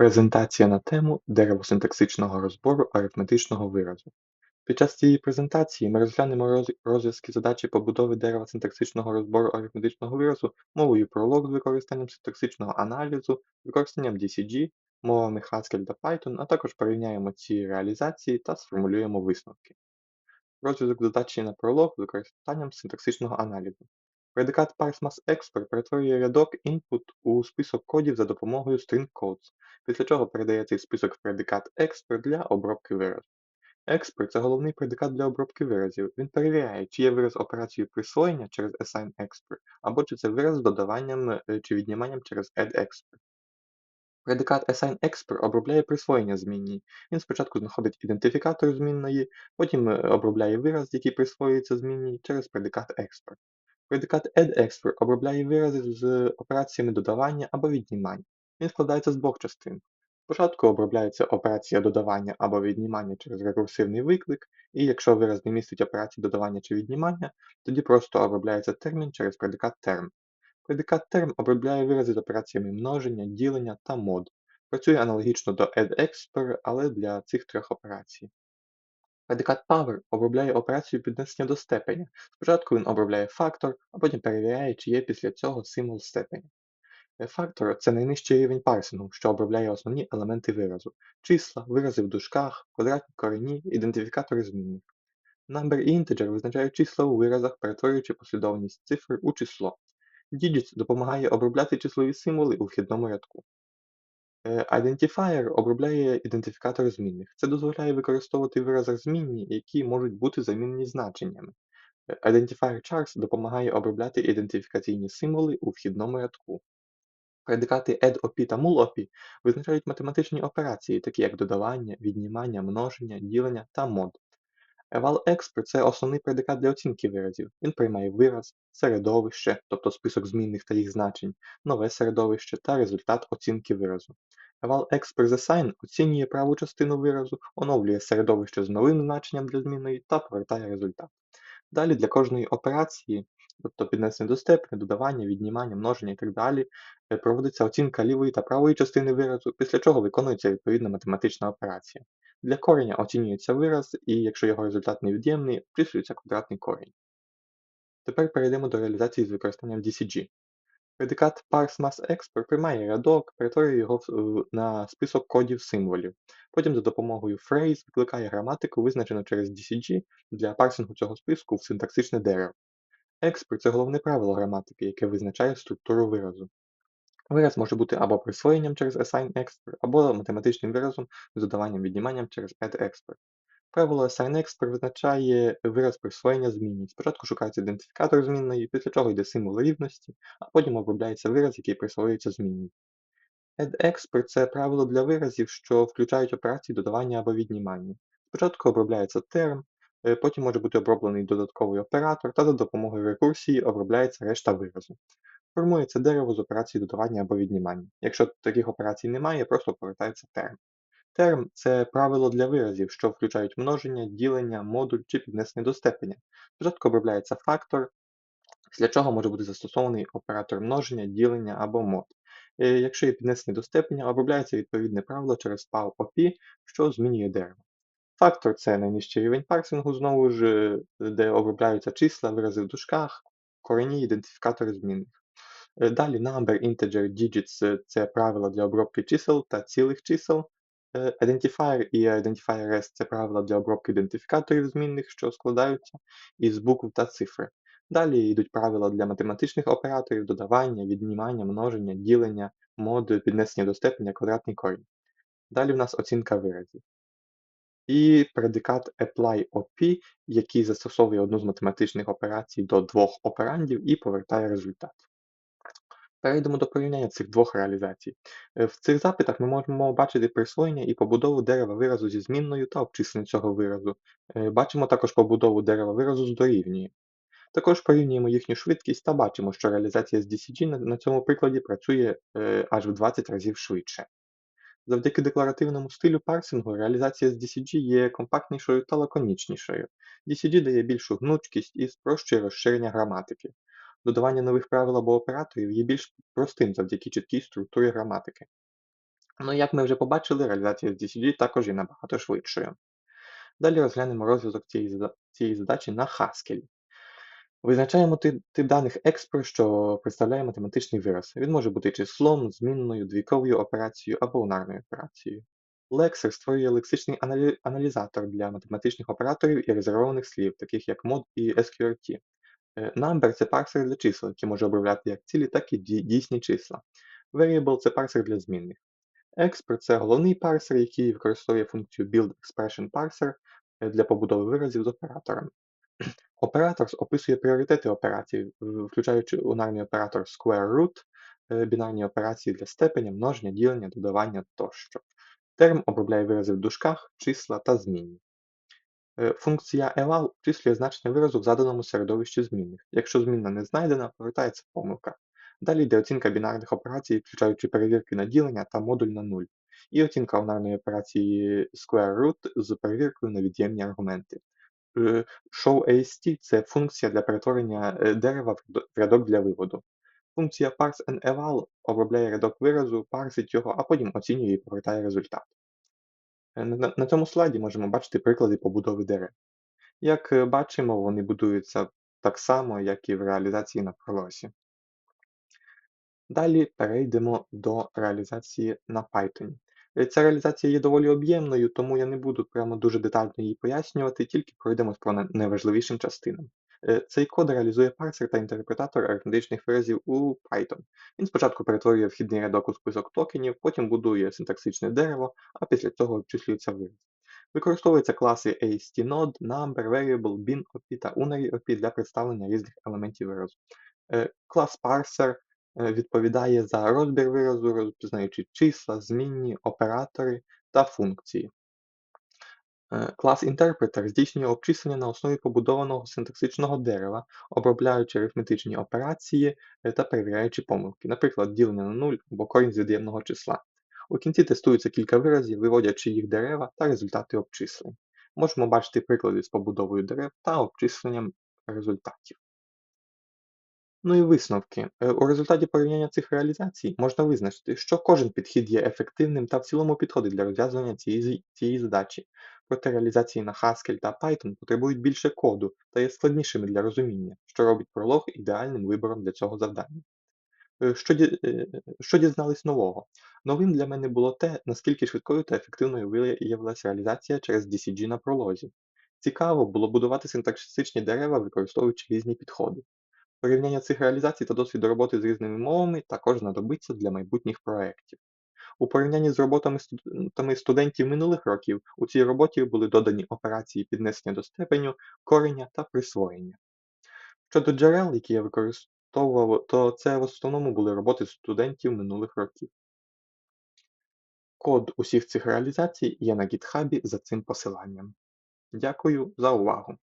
Презентація на тему дерево синтаксичного розбору арифметичного виразу. Під час цієї презентації ми розглянемо розв'язки задачі побудови дерева синтаксичного розбору арифметичного виразу мовою Prolog з використанням синтаксичного аналізу, використанням DCG, мовами Haskell та Python, а також порівняємо ці реалізації та сформулюємо висновки. Розв'язок задачі на Prolog з використанням синтаксичного аналізу. Предикат parseMassExpert перетворює рядок input у список кодів за допомогою string codes, після чого передає цей список в предикат expert для обробки виразу. Expert – це головний предикат для обробки виразів. Він перевіряє, чи є вираз операцією присвоєння через assignExpert, або чи це вираз з додаванням е, чи відніманням через addExpert. Предикат assignExpert обробляє присвоєння змінній. Він спочатку знаходить ідентифікатор змінної, потім е, обробляє вираз, який присвоюється змінній, через предикат expert. Предикат addExpert обробляє вирази з операціями додавання або віднімання. Він складається з двох частин. Спочатку обробляється операція додавання або віднімання через рекурсивний виклик, і якщо вираз не містить операції додавання чи віднімання, тоді просто обробляється термін через предикат term. Предикат term обробляє вирази з операціями множення, ділення та мод. Працює аналогічно до addExpert, але для цих трьох операцій. Предикат power обробляє операцію піднесення до степеня. Спочатку він обробляє фактор, а потім перевіряє, чи є після цього символ степеня. Е, Фактор це найнижчий рівень парсингу, що обробляє основні елементи виразу: числа, вирази в дужках, квадратні корені, ідентифікатори змінних. Number і integer визначають числа у виразах, перетворюючи послідовність цифр у число. Digits допомагає обробляти числові символи у вхідному рядку. Е, Identifier обробляє ідентифікатор змінних. Це дозволяє використовувати в виразах змінні, які можуть бути замінені значеннями. Е, Identifier chars допомагає обробляти ідентифікаційні символи у вхідному рядку. Предикати add-op та mul-op визначають математичні операції, такі як додавання, віднімання, множення, ділення та мод. Eval-expert – це основний предикат для оцінки виразів. Він приймає вираз, середовище, тобто список змінних та їх значень, нове середовище та результат оцінки виразу. Eval-expert з assign оцінює праву частину виразу, оновлює середовище з новим значенням для змінної та повертає результат. Далі для кожної операції, тобто піднесення до степеня, додавання, віднімання, множення і так далі, е, проводиться оцінка лівої та правої частини виразу, після чого виконується відповідна математична операція. Для кореня оцінюється вираз, і якщо його результат невід'ємний, обчислюється квадратний корінь. Тепер перейдемо до реалізації з використанням DCG. Предикат parseMassExpert приймає рядок, перетворює його на список кодів символів. Потім за допомогою phrase викликає граматику, визначену через DCG для парсингу цього списку в синтаксичне дерево. Expert – це головне правило граматики, яке визначає структуру виразу. Вираз може бути або присвоєнням через assignExpert, або математичним виразом з додаванням відніманням через addExpert. Правило assignExpert визначає вираз присвоєння змінній. Спочатку шукається ідентифікатор змінної, після чого йде символ рівності, а потім обробляється вираз, який присвоюється змінній. addExpert – це правило для виразів, що включають операції додавання або віднімання. Спочатку обробляється терм, потім може бути оброблений додатковий оператор, та за допомогою рекурсії обробляється решта виразу. Формується дерево з операцій додавання або віднімання. Якщо таких операцій немає, просто повертається терм. Терм це правило для виразів, що включають множення, ділення, модуль чи піднесення до степеня. Спочатку обробляється фактор, після чого може бути застосований оператор множення, ділення або мод. Е, Якщо є піднесення до степеня, обробляється відповідне правило через PAL-OP, що змінює дерево. Фактор це найнижчий рівень парсингу, знову ж, е, де обробляються числа, вирази в дужках, корені, ідентифікатори змінних. Е, Далі number, integer, digits е, це правила для обробки чисел та цілих чисел. Е, Identifier і identifier rest це правила для обробки ідентифікаторів змінних, що складаються із букв та цифр. Далі йдуть правила для математичних операторів, додавання, віднімання, множення, ділення, мод, піднесення до степеня, квадратний корінь. Далі в нас оцінка виразів. І предикат apply-op, який застосовує одну з математичних операцій до двох операндів і повертає результат. Перейдемо до порівняння цих двох реалізацій. Е, В цих запитах ми можемо бачити присвоєння і побудову дерева виразу зі змінною та обчислення цього виразу. Е, Бачимо також побудову дерева виразу з дорівнює. Також порівнюємо їхню швидкість та бачимо, що реалізація з DCG на, на цьому прикладі працює е, аж в 20 разів швидше. Завдяки декларативному стилю парсингу реалізація з DCG є компактнішою та лаконічнішою. DCG дає більшу гнучкість і спрощує розширення граматики. Додавання нових правил або операторів є більш простим завдяки чіткій структурі граматики. Ну, як ми вже побачили, реалізація з DCG також є набагато швидшою. Далі розглянемо розв'язок цієї, цієї задачі на Haskell. Визначаємо ти- тип даних expr, що представляє математичний вираз. Він може бути числом, змінною, двійковою операцією або унарною операцією. Lexer створює лексичний аналі- аналізатор для математичних операторів і резервованих слів, таких як mod і SQRT. Е, Number– це парсер для чисел, який може обробляти як цілі, так і дійсні числа. Variable– це парсер для змінних. Expr– це головний парсер, який використовує функцію build expression parser е, для побудови виразів з операторами. Оператор описує пріоритети операцій, включаючи унарний оператор square root, е, бінарні операції для степеня, множення, ділення, додавання тощо. Терм обробляє вирази в дужках, числа та змінні. Е, Функція eval обчислює значення виразу в заданому середовищі змінних. Якщо змінна не знайдена, повертається помилка. Далі йде оцінка бінарних операцій, включаючи перевірки на ділення та модуль на 0. І оцінка унарної операції square root з перевіркою на від'ємні аргументи. Е, Show це функція для перетворення е, дерева в рядок для виводу. Функція parse обробляє рядок виразу, парсить його, а потім оцінює і повертає результат. Е, На, цьому слайді можемо бачити приклади побудови дерев. Як е, бачимо, вони будуються так само, як і в реалізації на пролосі. Далі перейдемо до реалізації на Python. Е, Ця реалізація є доволі об'ємною, тому я не буду прямо дуже детально її пояснювати, тільки пройдемось по найважливішим частинам. Е, Цей код реалізує парсер та інтерпретатор арифметичних виразів у Python. Він спочатку перетворює вхідний рядок у список токенів, потім будує синтаксичне дерево, а після цього обчислюється вираз. Використовуються класи AST-Node, Number, Variable, Bin OP та Unary OP для представлення різних елементів виразу. Е, Клас Parser е, відповідає за розбір виразу, розпізнаючи числа, змінні, оператори та функції. Е, Клас Інтерпретер здійснює обчислення на основі побудованого синтаксичного дерева, обробляючи арифметичні операції е, та перевіряючи помилки, наприклад, ділення на 0 або корінь з від'ємного числа. У кінці тестується кілька виразів, виводячи їх дерева та результати обчислень. Можемо бачити приклади з побудовою дерев та обчисленням результатів. Ну і висновки. Е, У результаті порівняння цих реалізацій можна визначити, що кожен підхід є ефективним та в цілому підходить для розв'язування цієї, цієї задачі. Проте реалізації на Haskell та Python потребують більше коду та є складнішими для розуміння, що робить пролог ідеальним вибором для цього завдання. Е, Що, е, що дізнались нового? Новим для мене було те, наскільки швидкою та ефективною виявилася реалізація через DCG на пролозі. Цікаво було будувати синтаксичні дерева, використовуючи різні підходи. Порівняння цих реалізацій та досвіду роботи з різними мовами також знадобиться для майбутніх проєктів. У порівнянні з роботами студентів минулих років у цій роботі були додані операції піднесення до степеню, кореня та присвоєння. Щодо джерел, які я використовував, то це в основному були роботи студентів минулих років. Код усіх цих реалізацій є на GitHub за цим посиланням. Дякую за увагу!